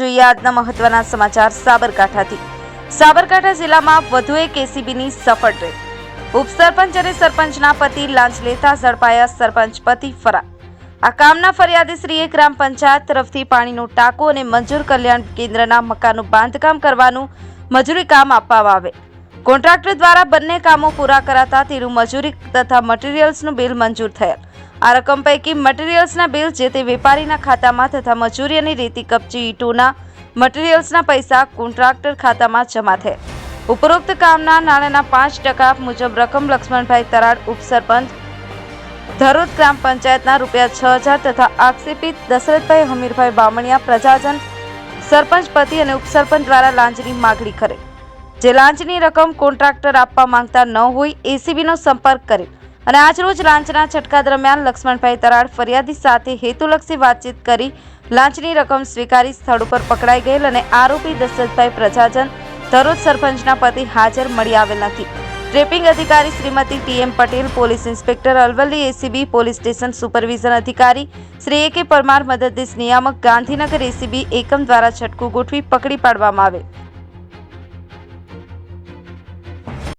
જોઈએ આજના મહત્વના સમાચાર સાબરકાંઠાથી. સાબરકાંઠા જિલ્લામાં વધુ એક એસીબીની સફળ રેડ ઉપસરપંચ અને સરપંચના પતિ લાંચ લેતા ઝડપાયા સરપંચ પતિ ફરાર. આ કામના ફરિયાદીશ્રીએ ગ્રામ પંચાયત તરફથી પાણીનો ટાંકો અને મંજૂર કલ્યાણ કેન્દ્રના મકાનનું બાંધકામ કરવાનું મજૂરી કામ આપવામાં આવે. કોન્ટ્રાક્ટર દ્વારા બંને કામો પૂરા કરાતા તેનું મજૂરી તથા મટીરિયલ્સનું બિલ મંજૂર થયેલ. આ રકમ પૈકી મટીરિયલ્સના બિલ જે તે વેપારીના ખાતામાં તથા મજૂરી અને રેતી કપચી ઈટોના મટીરિયલ્સના પૈસા કોન્ટ્રાક્ટર ખાતામાં જમા થયેલ. ઉપરોક્ત કામના નાણાંના પાંચ ટકા મુજબ રકમ લક્ષ્મણભાઈ તરાડ ઉપસરપંચ ધરોદ ગ્રામ પંચાયતના રૂપિયા છ હજાર તથા આક્ષેપિત દશરથભાઈ હમીરભાઈ બામણિયા પ્રજાજન સરપંચ પતિ અને ઉપસરપંચ દ્વારા લાંચની માગણી કરે. જે લાંચની રકમ કોન્ટ્રાક્ટર આપવા માંગતા ન હોય એસીબીનો સંપર્ક કરે અને આજરોજ લાંચના છટકા દરમિયાન લક્ષ્મણભાઈ તરાડ ફરિયાદી સાથે હેતુલક્ષી વાતચીત કરી લાંચની રકમ સ્વીકારી સ્થળ ઉપર પકડાઈ ગયેલ અને આરોપી દશરથભાઈ પ્રજાજન ધરોજ સરપંચના પતિ હાજર મળી આવેલ નથી. ટ્રેપિંગ અધિકારી Shrimati TM Patel, police inspector Aravalli, ACB, police station supervision અધિકારી શ્રી એ કે પરમાર મદદનીશ નિયામક ગાંધીનગર એસીબી એકમ દ્વારા છટકું ગોઠવી પકડી પાડવામાં આવે